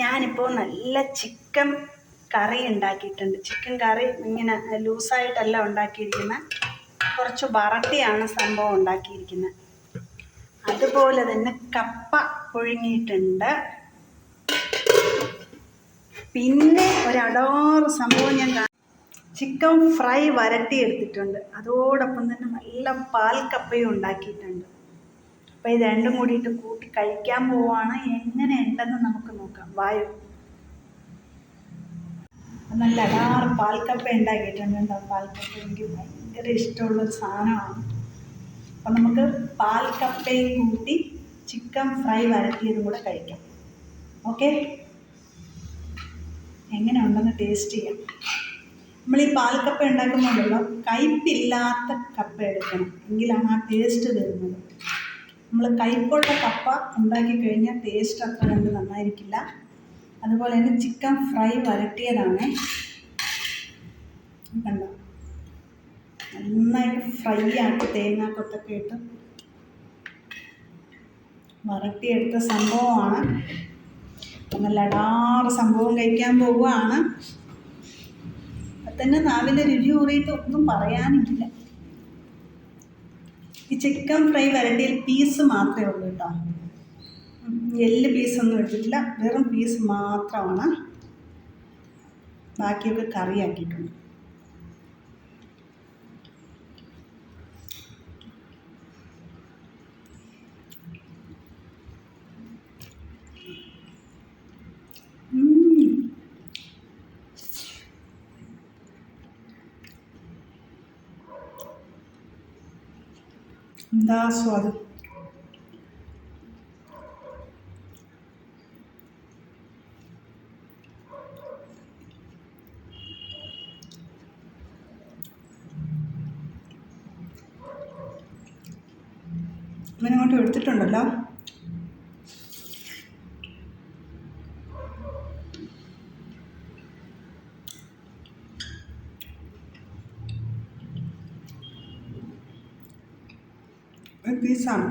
ഞാനിപ്പോൾ നല്ല ചിക്കൻ കറി ഉണ്ടാക്കിയിട്ടുണ്ട്. ചിക്കൻ കറി ഇങ്ങനെ ലൂസായിട്ടല്ല ഉണ്ടാക്കിയിരിക്കുന്നത് കുറച്ച് വറട്ടിയാണ് സംഭവം ഉണ്ടാക്കിയിരിക്കുന്നത് അതുപോലെ തന്നെ കപ്പ പുഴുങ്ങിയിട്ടുണ്ട്. പിന്നെ ഒരു അടാറ് സംഭവം ഞാൻ ചിക്കൻ ഫ്രൈ വരട്ടി എടുത്തിട്ടുണ്ട് അതോടൊപ്പം തന്നെ നല്ല പാൽ കപ്പയും ഉണ്ടാക്കിയിട്ടുണ്ട്. അപ്പോൾ ഇത് രണ്ടും കൂടിയിട്ട് കൂട്ടി കഴിക്കാൻ പോവാണ്. എങ്ങനെ ഉണ്ടെന്ന് നമുക്ക് നോക്കാം. വായു. നല്ല അടാറ് പാൽക്കപ്പ ഉണ്ടാക്കിയിട്ടുണ്ട് പാൽക്കപ്പ എനിക്ക് ഭയങ്കര ഇഷ്ടമുള്ള സാധനമാണ്. അപ്പം നമുക്ക് പാൽക്കപ്പയും കൂട്ടി ചിക്കൻ ഫ്രൈ വരട്ടിയതും കൂടെ കഴിക്കാം. ഓക്കെ? എങ്ങനെ ഉണ്ടെന്ന് ടേസ്റ്റ് ചെയ്യാം. നമ്മൾ ഈ പാൽക്കപ്പ ഉണ്ടാക്കുമ്പോഴുള്ള കയ്പില്ലാത്ത കപ്പ എടുക്കണം. എങ്കിലാണ് ആ ടേസ്റ്റ് വരുന്നത്. നമ്മൾ കൈപ്പുള്ള കപ്പ ഉണ്ടാക്കി കഴിഞ്ഞാൽ ടേസ്റ്റ് അത്ര കണ്ട് നന്നായിരിക്കില്ല. അതുപോലെ തന്നെ ചിക്കൻ ഫ്രൈ വരട്ടിയതാണ്. കണ്ടോ? നന്നായിട്ട് ഫ്രൈ ആക്കി തേങ്ങാക്കൊത്തൊക്കെ ഇട്ട് വരട്ടിയെടുത്ത സംഭവമാണ്. നല്ല അടാറ് സംഭവം കഴിക്കാൻ പോവുകയാണ്. അപ്പം തന്നെ നാവിന്റെ രുചി ഒന്നും പറയാനില്ല ഈ ചിക്കൻ ഫ്രൈ വരട്ടിയിൽ പീസ് മാത്രമേ ഉള്ളൂ കേട്ടോ. എല്ല് പീസൊന്നും എടുത്തിട്ടില്ല. വെറും പീസ് മാത്രമാണ്. ബാക്കിയൊക്കെ കറിയാക്കിയിട്ടുണ്ട്. എന്താ സ്വാദ്? ഇവനങ്ങോട്ട് എടുത്തിട്ടുണ്ടല്ലോ. ഒരു പീസാണ്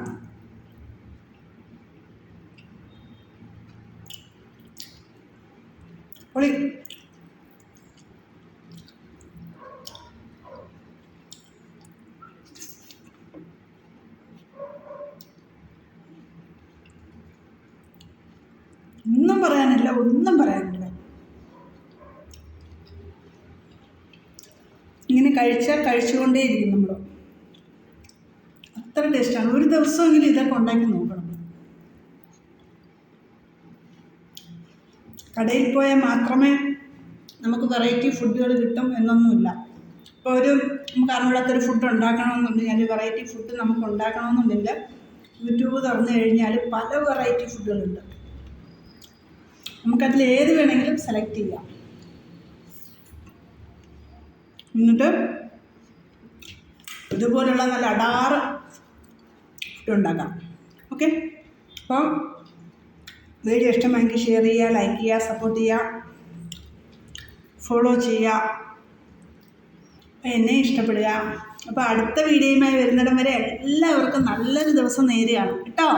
പൊളി. ഒന്നും പറയാനില്ല ഒന്നും പറയാനില്ല. ഇങ്ങനെ കഴിച്ചാൽ കഴിച്ചുകൊണ്ടേയിരിക്കും നമ്മൾ അത്ര ടേസ്റ്റാണ്. ഒരു ദിവസമെങ്കിലും ഇതൊക്കെ ഉണ്ടാക്കി നോക്കണം. കടയിൽ പോയാൽ മാത്രമേ നമുക്ക് വെറൈറ്റി ഫുഡുകൾ കിട്ടും എന്നൊന്നുമില്ല. ഇപ്പോൾ ഒരു നമുക്ക് അറിവിടാത്തൊരു ഫുഡ് ഉണ്ടാക്കണമെന്നുണ്ടെങ്കിൽ വെറൈറ്റി ഫുഡ് നമുക്ക് ഉണ്ടാക്കണമെന്നുണ്ടെങ്കിൽ യൂട്യൂബ് തുറന്നു കഴിഞ്ഞാൽ പല വെറൈറ്റി ഫുഡുകളുണ്ട് നമുക്കതിൽ ഏത് വേണമെങ്കിലും സെലക്ട് ചെയ്യാം. എന്നിട്ട് ഇതുപോലുള്ള നല്ല അടാറ് ഉണ്ടാക്കാം ഓക്കെ അപ്പോൾ വീഡിയോ ഇഷ്ടമായെങ്കിൽ ഷെയർ ചെയ്യുക ലൈക്ക് ചെയ്യുക സപ്പോർട്ട് ചെയ്യുക ഫോളോ ചെയ്യുക. എന്നെ ഇഷ്ടപ്പെടുക. അപ്പോൾ അടുത്ത വീഡിയോയുമായി വരുന്നിടം വരെ എല്ലാവർക്കും നല്ലൊരു ദിവസം നേരെയാണ് കേട്ടോ?